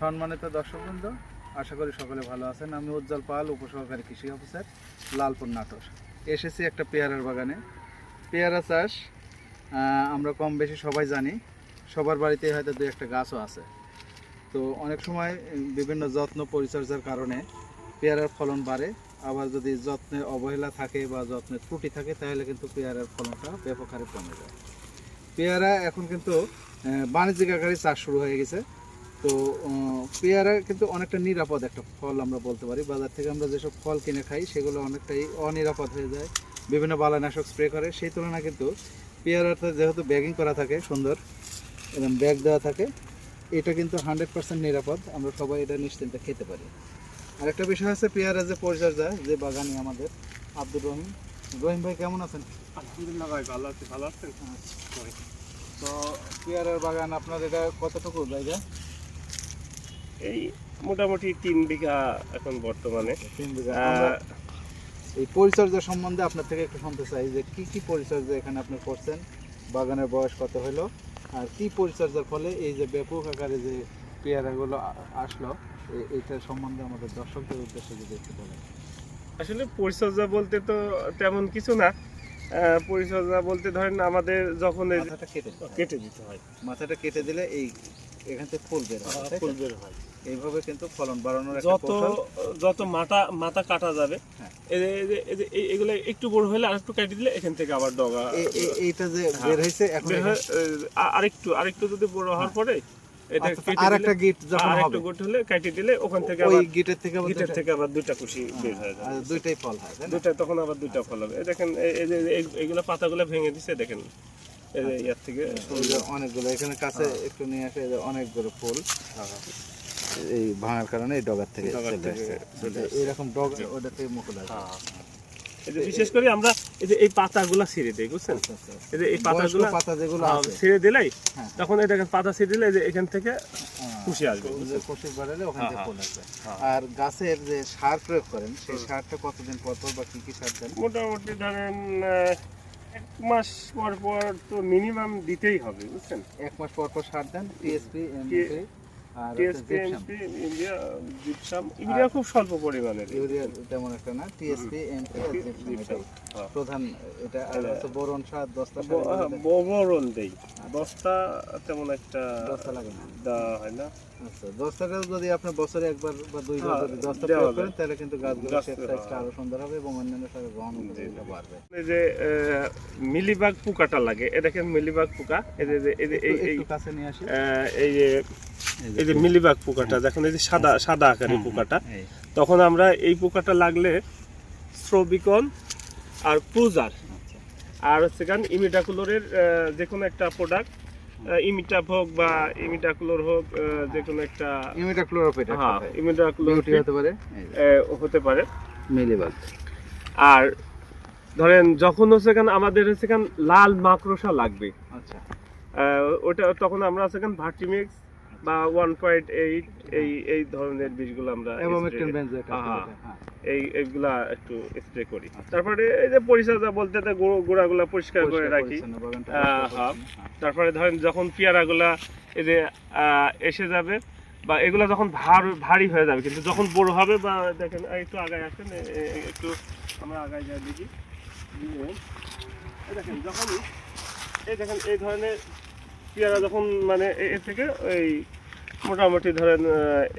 সম্মানিত দর্শকবৃন্দ, আশা করি সকলে ভালো আছেন। আমি উজ্জ্বল পাল, উপসহকারী কৃষি অফিসার লালপুর নাটোর। এসেছি একটা পেয়ারার বাগানে। পেয়ারা চাষ আমরা কম বেশি সবাই জানি। সবার বাড়িতে হয়তো দু একটা গাছও আছে। তো অনেক সময় বিভিন্ন যত্ন পরিচর্যার কারণে পেয়ারার ফলন বাড়ে। আবার যদি যত্নের অবহেলা থাকে বা যত্নের ত্রুটি থাকে, তাহলে কিন্তু পেয়ারার ফলনটা ব্যাপক হারে কমে যায়। পেয়ারা এখন কিন্তু বাণিজ্যিক আকারে চাষ শুরু হয়ে গেছে। তো পেয়ারা কিন্তু অনেকটা নিরাপদ একটা ফল আমরা বলতে পারি। বাজার থেকে আমরা যেসব ফল কিনে খাই সেগুলো অনেকটাই অনিরাপদ হয়ে যায়। বিভিন্ন বালানাশক স্প্রে করে। সেই তুলনায় কিন্তু পেয়ারাতে যেহেতু ব্যাগিং করা থাকে সুন্দর এবং ব্যাগ দেওয়া থাকে এটা কিন্তু হান্ড্রেড পার্সেন্ট নিরাপদ। আমরা সবাই এটা নিশ্চিন্তে খেতে পারি। আরেকটা বিষয় আছে পেয়ারা যে পরিচর্যা যে বাগানে আমাদের আব্দুর রহিম। রহিম ভাই কেমন আছেন? আলহামদুলিল্লাহ ভাই ভালো আছি। ভালো আছেন? তো পেয়ারার বাগান আপনার এটা কতটুকু জায়গা? এই মোটামুটি তিন বিঘা এখন বর্তমানে। তিন বিঘা। এই পরিচর্যা সম্বন্ধে আপনার থেকে একটু শুনতে চাই যে কি কি পরিচর্যা এখানে আপনি করছেন? বাগানের বয়স কত হলো আর কি পরিচর্যার ফলে এই যে ব্যাপক আকারে যে পেয়ারাগুলো আসলো এ- এইটার সম্বন্ধে আমাদের দর্শকদের উদ্দেশ্যে যদি একটু বলেন। আসলে পরিচর্যা বলতে তো তেমন কিছু না। পরিচর্যা বলতে ধরেন আমাদের যখন মাথাটা কেটে দিতে হয়। কেটে দিতে হয়। মাথাটা কেটে দিলে এই এখান থেকে ফুল বের হয় তাই ফুল বের হয়। এইভাবে কিন্তু ফলন বাড়ানোর যত যত মাথা মাথা কাটা যাবে হ্যাঁ। এই যে- এই যে- এই যে- এই- এগুলো একটু বড় হলে আরেকটু কেটে দিলে এখান থেকে আবার ডগা এইটা যে হ্যাঁ। বের হয়েছে এখন হয়, আরেকটু আরেকটু যদি বড় হওয়ার পরে আর একটা গিট যখন হবে একটু হলে কেটে দিলে ওখান থেকে আবার গিটের থেকে আবার গিটের থেকে আবার দুইটা কুশি বের হয়ে আর দুইটাই ফল হয় দুইটা তখন আবার দুইটা ফল হবে দেখেন এই- যে পাতাগুলো ভেঙে দিছে দেখেন এই ইয়ার থেকে অনেকগুলো এখানে কাছে একটু নিয়ে আসে অনেকগুলো ফুল এই ভাঙার কারণে এই ডগার থেকে এরকম ডগ ওটা থেকে মুকুল হ্যাঁ। বিশেষ করে আমরা এই যে এই পাতাগুলো ছিঁড়ে দিই বুঝছেন? আচ্ছা, আচ্ছা। এই যে এই পাতাগুলো পাতা যেগুলো হ্যাঁ, আছে। ছিঁড়ে দিলেই হ্যাঁ। তখন এই দেখেন পাতা ছিঁড়ে দিলে যে এখান থেকে কুশি আসবে কুশি বাড়ালে ওখান থেকে আসবে। আর গাছের যে সার প্রয়োগ করেন সেই সারটা কতদিন পর পর বা কি কি সার দেন? মোটামুটি ধরেন এক মাস পর পর তো মিনিমাম দিতেই হবে বুঝছেন? এক মাস পর পর সার দেন TSP TSP MP India gypsum urea খুব স্বল্প পরিমাণের। ইউরিয়া তেমন একটা না টিএসপি এমপি আর জিপসাম জিপসাম, এটাই। প্রধান এটা আর হচ্ছে বোরন সার দশটা সার ব- এগুলো দেন? ববরণ দেই। বস্তা তেমন একটা দশটা লাগে না। দেওয়া হয় না। আচ্ছা দশটাটা যদি আপনি বছরে একবার বা দুইবার হ্যাঁ, যদি দশটা প্রয়োগ করেন তাহলে কিন্তু গাছগুলো গাছ, শেপ সাইজটা হ্যাঁ। আরও সুন্দর হবে এবং অন্যান্য সাথে গ্রহণ এই যে মিলিবাগ পোকাটা লাগে। এ দেখেন মিলিবাগ পোকা। এই যে এই কাছে নিয়ে আসি। এই যে এই যে মিলিবাগ পোকাটা দেখুন এই যে সাদা সাদা আকারের পোকাটা। তখন আমরা এই পোকাটা লাগলে স্ট্রোবিকন আর ক্রুজার। আচ্ছা। আর হচ্ছে গান ইমিডাকুলোরের যে কোনো একটা প্রোডাক্ট ইমিটাপ হোক বা ইমিডাকুলোর হোক যে কোনো একটা ইমিডাক্লোরোপিড হ্যাঁ ইমিডাকুলোর হতে পারে। হতে পারে। মিলিবাগ। আর ধরেন যখন হচ্ছে গান আমাদের হচ্ছে গান লাল মাকড়সা লাগবে। আচ্ছা। ওটা তখন আমরা হচ্ছে গান ভার্টিমিক্স বা ওয়ান পয়েন্ট এইট এই এই ধরনের বীজগুলো আমরা হ্যাঁ। এই এইগুলা একটু স্প্রে করি আচ্ছা। তারপরে এই যে পরিচর্যা বলতে তো গোড়াগুলা পরিষ্কার করে রাখি হ্যাঁ। তারপরে ধরেন যখন পেয়ারাগুলা এই যে এসে যাবে বা এগুলা যখন ভার ভারী হয়ে যাবে কিন্তু যখন বড় হবে বা দেখেন একটু আগায় আসেন একটু আমরা আগায় যাই দেখি এই দেখেন যখনই এই দেখেন এই ধরনের পেয়ারা যখন মানে এর থেকে এই মোটামুটি ধরেন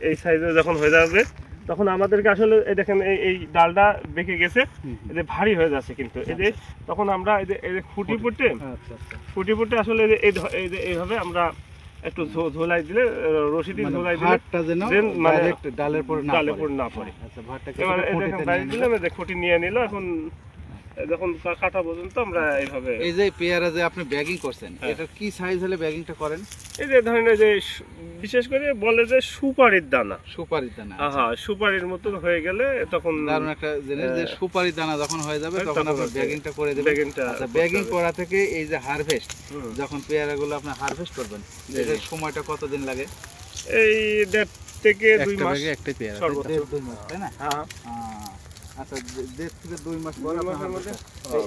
এই সাইজে যখন হয়ে যাবে তখন আমাদেরকে আসলে এই দেখেন এই এই ডালটা বেঁকে গেছে। এই যে ভারী হয়ে যাচ্ছে কিন্তু এই যে তখন আমরা এই যে এই যে খুঁটি পুঁটে আচ্ছা আচ্ছা ফুটি ফুটে আসলে এই যে- এই যে এইভাবে আমরা একটু ঝোলাই দিলে রশি দিয়ে মানে ঝোলাই দিলে ভাতটা যেন যেন মানে ডাইরেক্ট ডালের পর না ডালে পড়ে। পড়ে না পড়ে আচ্ছা ভাতটা এবার এই দেখেন। দিলাম এই যে খুঁটি নিয়ে নিল এখন যখন কাটা পর্যন্ত আমরা এইভাবে এই যে পেয়ারা যে আপনি ব্যাগিং করছেন হ্যাঁ। এটা কি সাইজ হলে ব্যাগিংটা করেন? এই যে ধরেন যে বিশেষ করে বলে যে সুপারির দানা। সুপারি দানা হ্যাঁ সুপারির মতন হয়ে গেলে তখন দারুণ একটা জিনিস যে হ্যাঁ। সুপারি দানা যখন হয়ে যাবে হ্যাঁ, তখন আপনি ব্যাগিংটা করে দেবেন। বেগিনটা আচ্ছা ব্যাগিং করা থেকে এই যে হারভেস্ট হুম। যখন পেয়ারাগুলো আপনি হারভেস্ট করবেন এটার সময়টা কতদিন লাগে? এই দেড় থেকে দুই একটা মাস একটাই পেয়ারা সর্বোচ্চ। দেড় দুই মাস তাই না? হ্যাঁ। আচ্ছা দেড় থেকে দুই মাস পর মাসের মধ্যে?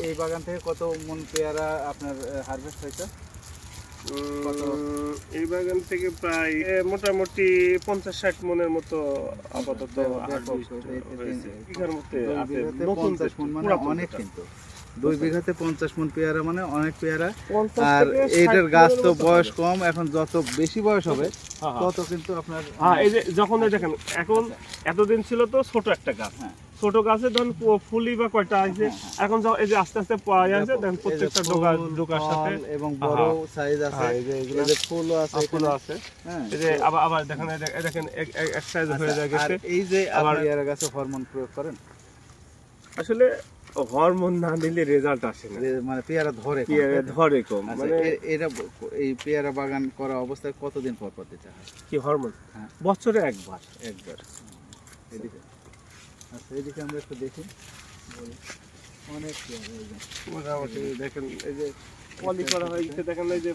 এই- বাগান থেকে কত মন পেয়ারা আপনার হারভেস্ট হয়েছে এই বাগান থেকে প্রায় মোটামুটি পঞ্চাশ ষাট মনের মতো আপাতত মন মানে অনেক কিন্তু। দুই বিঘাতে পঞ্চাশ মন পেয়ারা মানে অনেক পেয়ারা। আর থেকে এইটার গাছ তো বয়স কম এখন যত বেশি বয়স হবে হ্যাঁ, হ্যাঁ। তত কিন্তু আপনার হ্যাঁ এই যে যখন এই দেখেন এখন এতদিন ছিল তো ছোট একটা গাছ। হ্যাঁ। ছোট গাছে ধরুন ফুলি বা কয়টা আছে এখন যখন এই যে আস্তে আস্তে পাওয়া যাচ্ছে দেখেন প্রত্যেকটা ডোকা ডোকার সাথে। এবং বড়। সাইজ আছে। হ্যাঁ, এই যে এগুলো যে ফুলও আছে ফুলও আছে। হ্যাঁ। এই যে আবার আবার দেখেন দেখেন এক- সাইজ হয়ে যায় আচ্ছা, আর গেছে এই যে আবার- পেয়ারা গাছে হরমোন প্রয়োগ করেন? আসলে হরমোন না দিলে রেজাল্ট আসে না। মানে পেয়ারা ধরে পেয়ারা ধরে কম আচ্ছা, মানে এটা এই পেয়ারা বাগান করা অবস্থায় কতদিন পর পর দিতে হয়? কি হরমোন হ্যাঁ। বছরে একবার। একবার। এদিকে। আচ্ছা এদিকে আমরা একটু দেখি। বলি। অনেক পেয়ারা মোটামুটি দেখেন এই যে পলি করা হয়ে গেছে দেখেন এই যে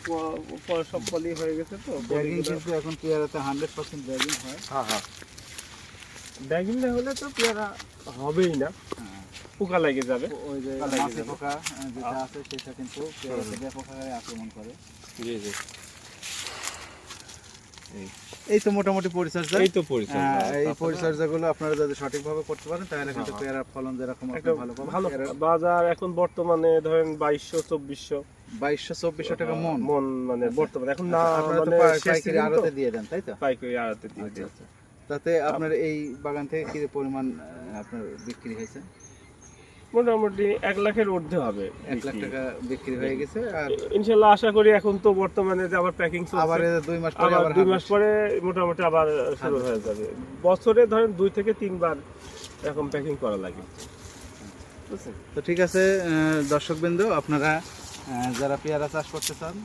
সব পলি হয়ে গেছে তো ব্যাগিং কিন্তু এখন পেয়ারাতে হান্ড্রেড পার্সেন্ট ব্যাগিং হয়। হ্যাঁ হ্যাঁ। ব্যাগিং না হলে তো পেয়ারা হবেই না। হ্যাঁ। পোকা লেগে যাবে। ওই যে মাছি পোকা যেটা আছে সেটা কিন্তু পেয়ারাতে ব্যাপক আক্রমণ করে। জি জি। এই তো মোটামুটি পরিচর্যা এই তো পরিচর্যা এই তারপরে পরিচর্যাগুলো আপনারা যদি সঠিকভাবে করতে পারেন তাহলে কিন্তু হ্যাঁ। পেয়ারার ফলন যেরকম ভালো ভালো বাজার এখন বর্তমানে ধরেন বাইশশো চব্বিশশো বাইশশো চব্বিশশো টাকা মন মন মানে আচ্ছা। বর্তমানে এখন না আচ্ছা, তো মানে পাইকারি আড়তে দিয়ে দেন তাই তো পাইকারি আড়তে দিয়ে আচ্ছা। আচ্ছা। তাতে আপনার এই বাগান থেকে কি পরিমাণ আপনার বিক্রি হয়েছে মোটামুটি এক লাখের ঊর্ধ্বে হবে। এক লাখ টাকা বিক্রি হয়ে গেছে আর ইনশাল্লাহ আশা করি এখন তো বর্তমানে যে আবার প্যাকিং আবার দুই মাস পরে আবার দুই মাস পরে মোটামুটি আবার শুরু হয়ে যাবে। বছরে ধরেন দুই থেকে তিনবার এরকম প্যাকিং করা লাগে। তো ঠিক আছে দর্শকবৃন্দ আপনারা যারা পেয়ারা চাষ করতে চান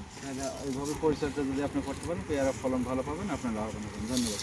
এইভাবে পরিচর্যা যদি আপনি করতে পারেন পেয়ারা ফলন ভালো পাবেন আপনার লাভবান হবেন। ধন্যবাদ।